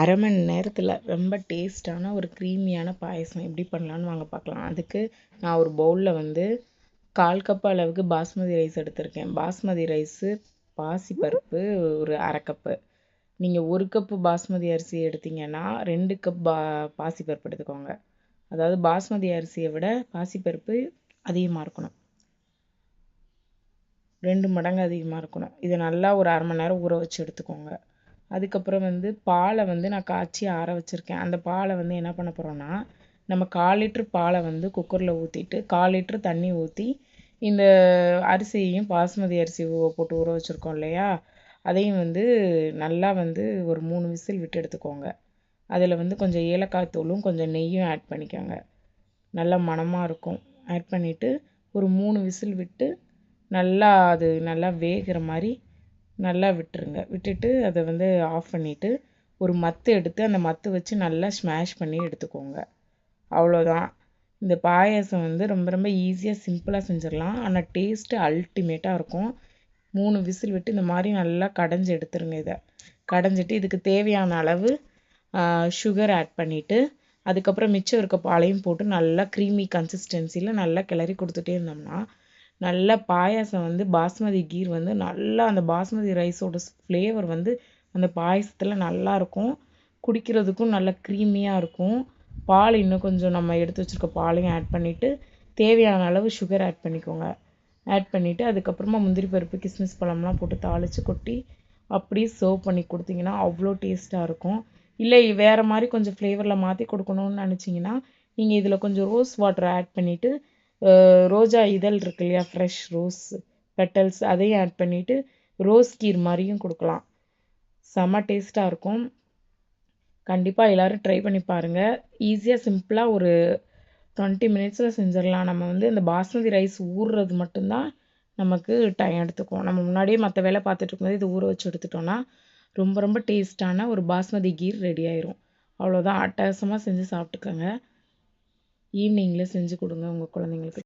அரை மணி நேரத்தில் ரொம்ப டேஸ்ட்டான ஒரு க்ரீமியான பாயசம் எப்படி பண்ணலான்னு வாங்க பார்க்கலாம் அதுக்கு நான் ஒரு பவுலில் வந்து கால் கப் அளவுக்கு பாஸ்மதி ரைஸ் எடுத்திருக்கேன். பாஸ்மதி ரைஸு பாசிப்பருப்பு ஒரு அரை கப்பு. நீங்கள் ஒரு கப்பு பாஸ்மதி அரிசி எடுத்தீங்கன்னா ரெண்டு கப் பா பாசிப்பருப்பு எடுத்துக்கோங்க. அதாவது பாஸ்மதி அரிசியை விட பாசிப்பருப்பு அதிகமாக இருக்கணும். ரெண்டு மடங்கு அதிகமாக இருக்கணும். இதை நல்லா ஒரு அரை மணி நேரம் ஊற வச்சு எடுத்துக்கோங்க. அதுக்கப்புறம் வந்து பாலை வந்து நான் காய்ச்சி ஆற வச்சுருக்கேன். அந்த பாலை வந்து என்ன பண்ண போகிறோன்னா நம்ம கால் லிட்ரு பாலை வந்து குக்கரில் ஊற்றிட்டு கால் லிட்ரு தண்ணி ஊற்றி இந்த அரிசியையும் பாஸ்மதி அரிசி போட்டு ஊற வச்சுருக்கோம் இல்லையா? அதையும் வந்து நல்லா வந்து ஒரு மூணு விசில் விட்டு எடுத்துக்கோங்க. அதில் வந்து கொஞ்சம் ஏலக்காய் தூளும் கொஞ்சம் நெய்யும் ஆட் பண்ணிக்கோங்க. நல்லா மணமாக இருக்கும். ஆட் பண்ணிவிட்டு ஒரு மூணு விசில் விட்டு நல்லா அது நல்லா வேகிற மாதிரி நல்லா விட்டுருங்க. விட்டுட்டு அதை வந்து ஆஃப் பண்ணிவிட்டு ஒரு மத்து எடுத்து அந்த மத்து வச்சு நல்லா ஸ்மாஷ் பண்ணி எடுத்துக்கோங்க. அவ்வளோதான் இந்த பாயாசம் வந்து ரொம்ப ரொம்ப ஈஸியாக சிம்பிளாக செஞ்சிடலாம். ஆனால் டேஸ்ட்டு அல்டிமேட்டாக இருக்கும். மூணு விசில் விட்டு இந்த மாதிரி நல்லா கடைஞ்சி எடுத்துருங்க இதை. கடைஞ்சிட்டு இதுக்கு தேவையான அளவு சுகர் ஆட் பண்ணிவிட்டு அதுக்கப்புறம் மிச்சம் இருக்க பாலையும் போட்டு நல்லா க்ரீமி கன்சிஸ்டன்சியில் நல்லா கிளறி கொடுத்துட்டே இருந்தோம்னா நல்ல பாயாசம் வந்து பாஸ்மதி கீர் வந்து நல்லா அந்த பாஸ்மதி ரைஸோட ஃப்ளேவர் வந்து அந்த பாயசத்தில் நல்லாயிருக்கும் குடிக்கிறதுக்கும் நல்லா க்ரீமியாக இருக்கும். பால் இன்னும் கொஞ்சம் நம்ம எடுத்து வச்சுருக்க பாலையும் ஆட் பண்ணிவிட்டு தேவையான அளவு சுகர் ஆட் பண்ணிக்கோங்க. ஆட் பண்ணிவிட்டு அதுக்கப்புறமா முந்திரி பருப்பு கிஸ்மிஸ் பழம்லாம் போட்டு தாளித்து கொட்டி அப்படியே சர்வ் பண்ணி கொடுத்தீங்கன்னா அவ்வளோ டேஸ்ட்டாக இருக்கும். இல்லை வேறு மாதிரி கொஞ்சம் ஃப்ளேவரில் மாற்றி கொடுக்கணுன்னு நினச்சிங்கன்னா நீங்கள் இதில் கொஞ்சம் ரோஸ் வாட்டர் ஆட் பண்ணிவிட்டு ரோஜா இதழ் இருக்கு இல்லையா? ஃப்ரெஷ் ரோஸ் பெட்டல்ஸ் அதையும் ஆட் பண்ணிவிட்டு ரோஸ் கீர் மாதிரியும் கொடுக்கலாம். செம்ம டேஸ்ட்டாக இருக்கும். கண்டிப்பாக எல்லோரும் ட்ரை பண்ணி பாருங்கள் ஈஸியாக சிம்பிளாக ஒரு டுவெண்ட்டி மினிட்ஸில் செஞ்சிடலாம். நம்ம வந்து இந்த பாஸ்மதி ரைஸ் ஊறுறது மட்டும்தான் நமக்கு டைம் எடுத்துக்கும். நம்ம முன்னாடியே மற்ற வேலை பார்த்துட்டு இருக்கும்போது இது ஊற வச்சு எடுத்துட்டோன்னா ரொம்ப ரொம்ப டேஸ்ட்டான ஒரு பாஸ்மதி கீர் ரெடி ஆயிரும். அவ்வளோதான் அட்டகாசமாக செஞ்சு சாப்பிட்டுக்கோங்க. ஈவினிங்கில் செஞ்சு கொடுங்க உங்கள் குழந்தைங்களுக்கு.